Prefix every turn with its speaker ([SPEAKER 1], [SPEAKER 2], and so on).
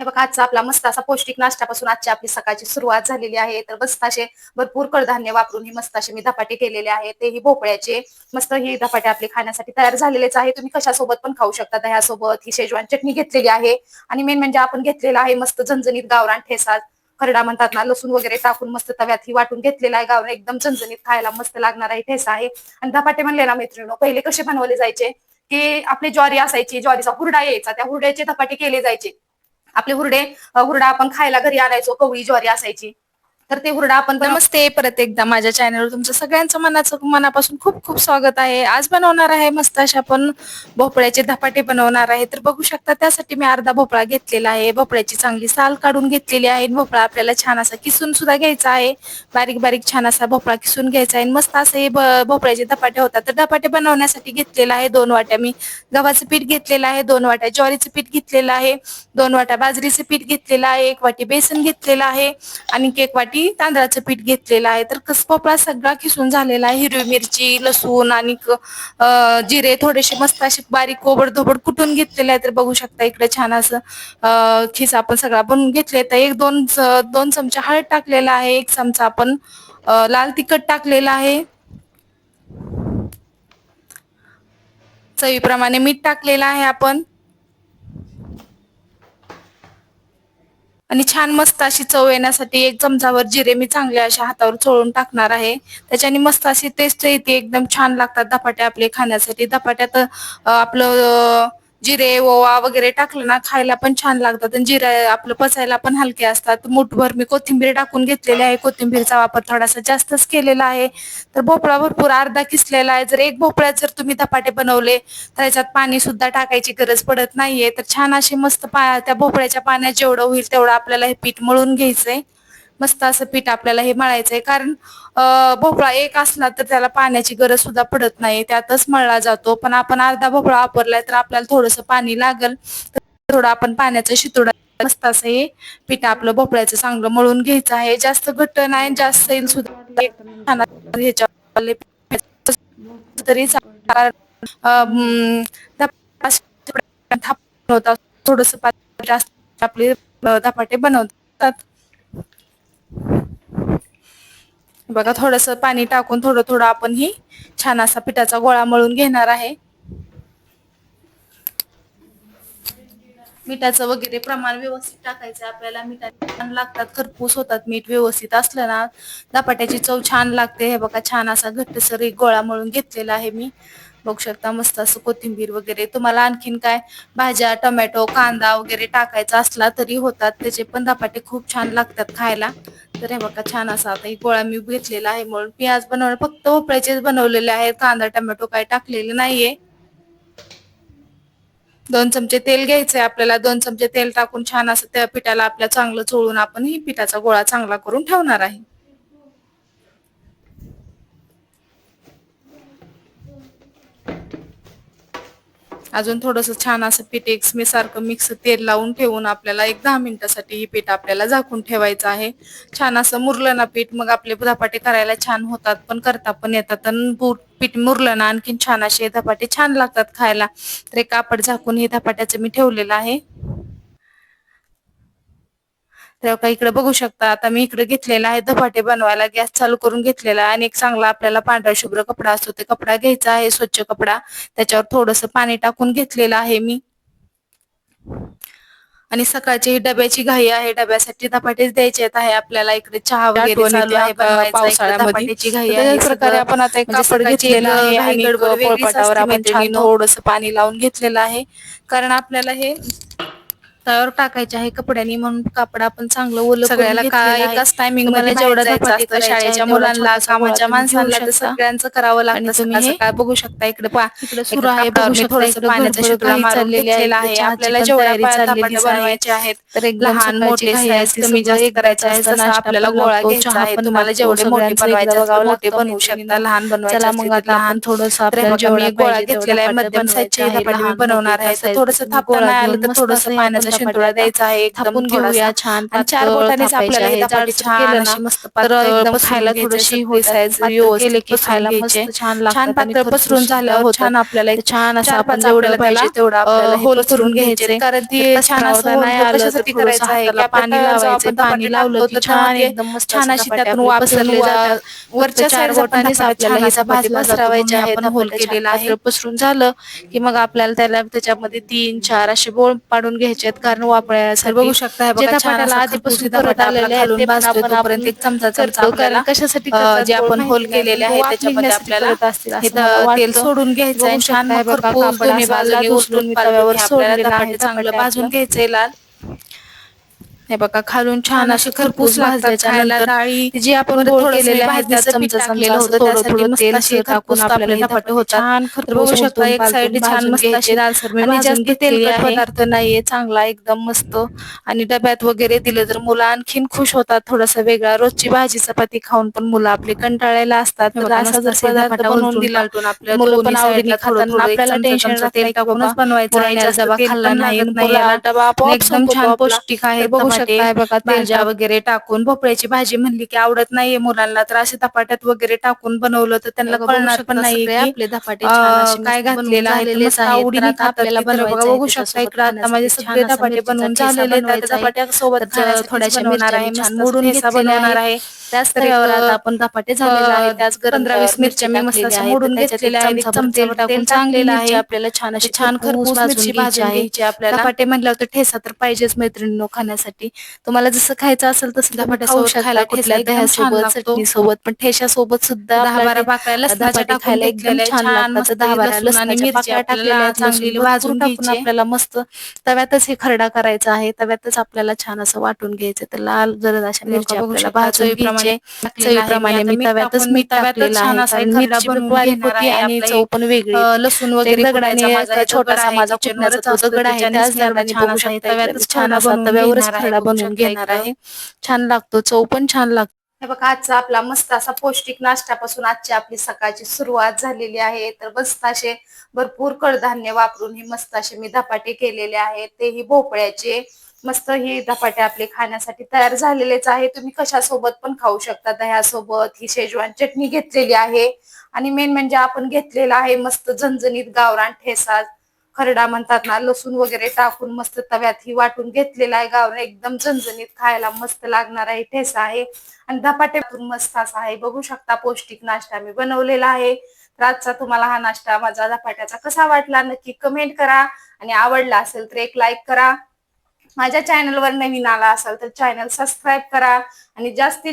[SPEAKER 1] हे बघा आजचा आपला मस्त असा पौष्टिक नाश्त्यापासून आजची आपली सकाळची सुरुवात झालेली आहे. तर मस्त असे भरपूर कडधान्य वापरून ही मस्त असे मी धपाटे केलेले आहेत. तेही भोपळ्याचे मस्त ही धपाटे आपले खाण्यासाठी तयार झालेलेच आहे. तुम्ही कशासोबत पण खाऊ शकता. दह्यासोबत ही शेजवान चटणी घेतलेली आहे. आणि मेन म्हणजे आपण घेतलेला आहे मस्त झणझणीत गावरान ठेसा. खरडा म्हणतात ना लसूण वगैरे टाकून मस्त तव्यात ही वाटून घेतलेला आहे. गावरान एकदम झणझणीत खायला मस्त लागणार आहे. ठेसा आहे. आणि धपाटे म्हणले ना मैत्रिणी पहिले कसे बनवले जायचे? की आपली ज्वारी असायची ज्वारीचा हुरडा यायचा. त्या हुरड्याचे धपाटे केले जायचे. आपले हुरडे हुरडा आपण खायला घरी आणायचो कवळी ज्वारी असायची. तर ते हुरडा आपण
[SPEAKER 2] नमस्ते परत एकदा माझ्या चॅनलवर तुमचं सगळ्यांचं मनाचं मनापासून खूप खूप स्वागत आहे. आज बनवणार आहे मस्त अशा आपण भोपळ्याचे धपाटे बनवणार आहे. तर बघू शकता त्यासाठी मी अर्धा भोपळा घेतलेला आहे. भोपळ्याची चांगली साल काढून घेतलेली आहे. भोपळा आपल्याला छान असा किसून सुद्धा घ्यायचा आहे. बारीक बारीक छान असा भोपळा किसून घ्यायचा आहे. आणि मस्त असे हे भोपळ्याचे धपाटे होतात. तर धपाटे बनवण्यासाठी घेतलेला आहे दोन वाट्या. मी गव्हाचं पीठ घेतलेलं आहे दोन वाट्या ज्वारीचं पीठ घेतलेलं आहे दोन वाट्या बाजरीचं पीठ घेतलेलं आहे एक वाटी बेसन घेतलेलं आहे आणि एक वाटी तांदळाचं पीठ घेतलेलं आहे. तर कस पोपळा सगळा किसून झालेला आहे. हिरवी मिरची लसूण आणि जिरे थोडेसे मस्त असे बारीक कोबड धोबड कुटून घेतलेले आहे. तर बघू शकता इकडे छान असं खिस आपण सगळा बनवून घेतले. तर एक दोन दोन चमचा हळद टाकलेला आहे. एक चमचा आपण लाल तिखट टाकलेला आहे. चवीप्रमाणे मीठ टाकलेलं आहे आपण. आणि छान मस्त अशी चव येण्यासाठी एक चमचावर जिरे मी चांगले अशा हातावर चोळून टाकणार आहे. त्याच्याने मस्त अशी टेस्ट येते एकदम छान लागतात धपाटे आपले खाण्यासाठी. धपाट्यात आपलं जिरे ओवा वगैरे टाकलं ना खायला पण छान लागतात. आणि जिरे आपलं पचायला पण हलके असतात. मुठभर मी कोथिंबीर टाकून घेतलेली आहे. कोथिंबीरचा वापर थोडासा जास्तच केलेला आहे. तर भोपळा भरपूर अर्धा किसलेला आहे. जर एक भोपळ्यात जर तुम्ही धपाटे बनवले तर याच्यात पाणी सुद्धा टाकायची गरज पडत नाहीये. तर छान असे मस्त पा त्या भोपळ्याच्या पाण्यात जेवढं होईल तेवढं आपल्याला हे पीठ मळून घ्यायचंय. मस्त असं पीठ आपल्याला हे मळायचंय. कारण भोपळा एक असला तर त्याला पाण्याची गरज सुद्धा पडत नाही. त्यातच मळला जातो. पण आपण अर्धा भोपळा वापरलाय तर आपल्याला थोडंसं पाणी लागल तर थोडं आपण पाण्याचं शितोडा मस्त असं हे पीठ आपलं भोपळ्याचं चांगलं मळून घ्यायचं आहे. जास्त घट्ट नाही जास्त येईल सुद्धा तरी थोडस आपले धपाटे बनवतात. बघा थोडस पाणी टाकून थोडं थोडं आपण ही छान असा पिठाचा गोळा मळून घेणार आहे. मिठाचं वगैरे प्रमाण व्यवस्थित टाकायचं आपल्याला. मिठा छान लागतात खरपूस होतात. मीठ व्यवस्थित असलं ना धपाट्याची चव छान लागते. हे बघा छान असा घट्टसर एक गोळा मळून घेतलेला आहे मी. बघू शकता मस्त असं कोथिंबीर वगैरे. तुम्हाला आणखीन काय भाज्या टोमॅटो कांदा वगैरे टाकायचा असला तरी होतात. त्याचे पण धपाटे खूप छान लागतात खायला. तर हे बघा छान असा आता गोळा मी घेतलेला आहे म्हणून प्याज बनवणं फक्त भोपळ्याचेच बनवलेले आहेत. कांदा टोमॅटो काय टाकलेले नाहीये. दोन चमचे तेल घ्यायचंय आपल्याला. दोन चमचे तेल टाकून छान असं त्या पिठाला आपल्या चांगलं चोळून आपण ही पिठाचा गोळा चांगला करून ठेवणार आहे. अजून थोडस छान असं पीठ एक सारखं मिक्स तेल लावून ठेवून आपल्याला एक दहा मिनिटासाठी ही पीठ आपल्याला झाकून ठेवायचं आहे. छान असं मुरलं ना पीठ मग आपले धपाटे करायला छान होतात पण करता पण येतात. आणि पीठ मुरलं ना आणखीन छान असे धपाटे छान लागतात खायला. तर एक कापड झाकून हे धपाट्याचं मी ठेवलेलं आहे. तर का इकडे बघू शकता आता मी इकडे घेतलेला आहे धपाटे बनवायला गॅस चालू करून घेतलेला आहे आणि एक चांगला आपल्याला पांढरा शुभ्र कपडा असतो ते कपडा घ्यायचा आहे स्वच्छ कपडा त्याच्यावर थोडस पाणी टाकून घेतलेलं आहे मी आणि सकाळची ही डब्याची घाई आहे डब्यासाठी धपाटेच द्यायचे आहेत आहे आपल्याला इकडे चहा वगैरे
[SPEAKER 1] चालू
[SPEAKER 2] येते
[SPEAKER 1] आहे
[SPEAKER 2] पावसाळ्यामध्ये.
[SPEAKER 1] घाई आहे
[SPEAKER 2] प्रकारे. आपण आता एक
[SPEAKER 1] म्हणजे
[SPEAKER 2] कापड घेतलेलं आहे आणि आपण. थोडस पाणी लावून घेतलेलं आहे कारण आपल्याला हे तयावर टाकायचे आहे कपड्यानी म्हणून कापड आपण चांगलं ओलं
[SPEAKER 1] सगळ्याला का
[SPEAKER 2] आहे.
[SPEAKER 1] एकाच टायमिंगमध्ये
[SPEAKER 2] जेवढं
[SPEAKER 1] शाळेच्या
[SPEAKER 2] आहे,
[SPEAKER 1] मुलांना कामाच्या माणसांना. सगळ्यांचं करावं लागतं सकाळ बघू शकता इकडे पा
[SPEAKER 2] इकडे
[SPEAKER 1] एका
[SPEAKER 2] सुरू आहे
[SPEAKER 1] पाण्याचा मारून
[SPEAKER 2] चाललेली आहे
[SPEAKER 1] आहे आपल्याला जेवढ्या
[SPEAKER 2] आहे.
[SPEAKER 1] बनवायचे आहेत
[SPEAKER 2] तर एकदम
[SPEAKER 1] लहान मोठे कमी जास्त
[SPEAKER 2] एक
[SPEAKER 1] करायचं
[SPEAKER 2] नाश्ता
[SPEAKER 1] आपल्याला गोळा घ्यायचा आहे तुम्हाला जेवढे मोठे बनवायचे मोठे बनवू शकता. लहान असतील
[SPEAKER 2] मग
[SPEAKER 1] लहान
[SPEAKER 2] थोडंसं आपल्याला जेवढा
[SPEAKER 1] गोळा घेतलेला आहे मध्यम साईजचे
[SPEAKER 2] आहे.
[SPEAKER 1] बनवणार आहे
[SPEAKER 2] एका
[SPEAKER 1] थोडंसं थापता नाही आलं तर थोडंसं पाण्याचा
[SPEAKER 3] शिंतोडा द्यायचा आहे एकदम.
[SPEAKER 2] घेऊया छान
[SPEAKER 3] चार बोटानेच आपल्याला
[SPEAKER 2] जाडसर
[SPEAKER 3] छान मस्त
[SPEAKER 2] एकदम खायला थोडीशी केले की खायला छान
[SPEAKER 3] छान पातळ पसरून झाल्यावर
[SPEAKER 2] होतात.
[SPEAKER 3] छान आपल्याला
[SPEAKER 2] छान असं आपण जेवढं पाहिजे तेवढं
[SPEAKER 3] होल करून
[SPEAKER 2] घ्यायचे. कारण ती छान असं
[SPEAKER 3] नाही
[SPEAKER 2] कशासाठी करायचं आहे
[SPEAKER 3] पाणी लावायचं. पाणी लावलं की छान एकदम
[SPEAKER 2] छान अशी त्यातून
[SPEAKER 3] आपले
[SPEAKER 2] वाफ
[SPEAKER 3] पसरले
[SPEAKER 2] येऊन वा-
[SPEAKER 3] जातात.
[SPEAKER 2] वरच्या
[SPEAKER 3] चार बोटानेच आपल्याला हे
[SPEAKER 2] भाजला
[SPEAKER 3] पसरवायचे.
[SPEAKER 2] आपण
[SPEAKER 3] होल केलेला आहे.
[SPEAKER 2] पसरून झालं की मग आपल्याला त्याला त्याच्यामध्ये तीन चार असे बोळ पाडून घ्यायचे कारण वापरण्यासाठी
[SPEAKER 3] बघू शकता. असा
[SPEAKER 2] आधीपासून करत आलेले आहेत
[SPEAKER 3] एक चमचा
[SPEAKER 2] कारण कशासाठी
[SPEAKER 3] जे आपण होल केलेले आहे त्याच्यामध्ये आपल्याला तेल. सोडून घ्यायचं आहे. छान बाजूने
[SPEAKER 2] मी
[SPEAKER 3] पालटून
[SPEAKER 2] तव्यावर सोडलेलं आहे
[SPEAKER 3] चांगलं भाजून. घ्यायचंय लाल.
[SPEAKER 2] हे बघा खालून छान असे खरपूस भाजल्याच्या
[SPEAKER 3] डाळी
[SPEAKER 2] जे आपण गोळ केलेले आहेत चमचा चमचा
[SPEAKER 3] होतं त्यासाठी
[SPEAKER 2] तेल
[SPEAKER 3] असे
[SPEAKER 2] टाकून आपल्याला. छान
[SPEAKER 3] बघू शकता एक साईड मस्त अशी
[SPEAKER 2] आणि जास्त तेलकट पदार्थ नाहीये चांगला एकदम मस्त. आणि डब्यात वगैरे दिलं तर मुलं आणखीन खुश होतात. थोडासा वेगळा रोजची भाजी चपाती खाऊन पण मुलं आपले कंटाळलेला असतात. तर असा जर पदार्थ बनवून दिला मुलं पण आवडीने खातात. आपल्याला टेन्शन राहत
[SPEAKER 3] बनवायचं
[SPEAKER 2] खाल्ला नाही डबा
[SPEAKER 3] एकदम छान. पौष्टिक आहे
[SPEAKER 2] बघू तेल
[SPEAKER 3] भाज्या वगैरे टाकून भोपळ्याची भाजी म्हणली की आवडत नाहीये मुलांना तर असे धपाट्यात वगैरे टाकून बनवलं तर त्यांना कळणार पण की
[SPEAKER 2] आपले धपाटे
[SPEAKER 3] काय घातलेलं आहे. आवडीने
[SPEAKER 2] आपल्याला
[SPEAKER 3] बघा शकता इकडे आता माझे सगळे धपाटे बनवून झालेले धपाट्या सोबत
[SPEAKER 2] थोड्याशा
[SPEAKER 3] बनवणार आहे
[SPEAKER 2] मोडून
[SPEAKER 3] बनवणार आहे.
[SPEAKER 2] त्याच तव्यावर आता आपण धपाटे झालेला आहे त्याच
[SPEAKER 3] पंधरा वीस
[SPEAKER 2] मिरची
[SPEAKER 3] मिरच्या मी मस्त मोडून घेतलेल्या आहेत. एक
[SPEAKER 2] चमचाभर तेल
[SPEAKER 3] चमचाभर
[SPEAKER 2] टाकून
[SPEAKER 3] तेल
[SPEAKER 2] चांगली
[SPEAKER 3] टाकलेलं
[SPEAKER 2] मिरची
[SPEAKER 3] आहे.
[SPEAKER 2] आपल्याला छान
[SPEAKER 3] अशी छान खरपूस
[SPEAKER 2] भाजून आहे.
[SPEAKER 3] आपल्याला.
[SPEAKER 2] धपाटे म्हटल्यावर तर ठेसा तर पाहिजेच मैत्रिणींनो खाण्यासाठी तुम्हाला जसं खायचं असेल तसं
[SPEAKER 3] खायला
[SPEAKER 2] कुठल्या दह्यासोबत
[SPEAKER 3] लागतो.
[SPEAKER 2] चटणीसोबत पण ठेशासोबत सुद्धा
[SPEAKER 3] दहा बारा लसणाच्या
[SPEAKER 2] धपाटे खायला एकदम. छान लागतात. दहा लसणाच्या टाकलेल्या
[SPEAKER 3] आपल्याला चांगली भाजून
[SPEAKER 2] टाकून मस्त तव्यातच हे खरडा करायचा आहे. तव्यातच आपल्याला छान असं वाटून घ्यायचं तर लाल जरद अशा मिरची आपल्याला भाजून
[SPEAKER 3] चवीप्रमाणे
[SPEAKER 2] घ्यायचे.
[SPEAKER 3] मी
[SPEAKER 2] चवीप्रमाणे तव्यातच
[SPEAKER 3] मी
[SPEAKER 2] मीठ टाकलेलं आहे. मिरची बारीक होती आणि चव पण वेगळी.
[SPEAKER 3] लसूण वगैरे
[SPEAKER 2] दगडाने छोटासा माझा कुटण्याचा दगड आहे. त्याच दगडाने
[SPEAKER 3] छान
[SPEAKER 2] बघू
[SPEAKER 3] असा
[SPEAKER 2] शकता
[SPEAKER 3] तव्यातच
[SPEAKER 2] छान असा तव्यावरच खरडा
[SPEAKER 3] बघू
[SPEAKER 2] बनवून घेणार आहे. छान लागतो चव पण छान लागतो. हे बघा आजचा आपला मस्त असा पौष्टिक नाश्त्यापासून आजची आपली सकाळची सुरुवात झालेली आहे. तर मस्त असे भरपूर कडधान्य वापरून ही मस्त असे मी धपाटे केलेले आहेत. तेही भोपळ्याचे मस्त ही धपाटे आपले खाण्यासाठी तयार झालेलेच आहे. तुम्ही कशासोबत पण खाऊ शकता. दह्यासोबत ही शेजवान चटणी घेतलेली आहे. आणि मेन म्हणजे आपण घेतलेला आहे मस्त झणझणीत गावरान ठेसा खरडा म्हणतात ना लसूण वगैरे टाकून मस्त तव्यात ही वाटून घेतलेला आहे गावरान. एकदम झणझणीत खायला मस्त लागणार आहे ठेसा आहे. आणि धपाट्यातून पण मस्त असा आहे. बघू शकता पौष्टिक नाश्ता मी बनवलेला आहे. तर आजचा तुम्हाला हा नाश्ता माझा धपाट्याचा कसा वाटला नक्की कमेंट करा. आणि आवडला असेल तर एक लाईक करा. माझ्या चॅनलवर नवीन आला असाल तर चॅनल सबस्क्राईब करा. आणि जास्तीत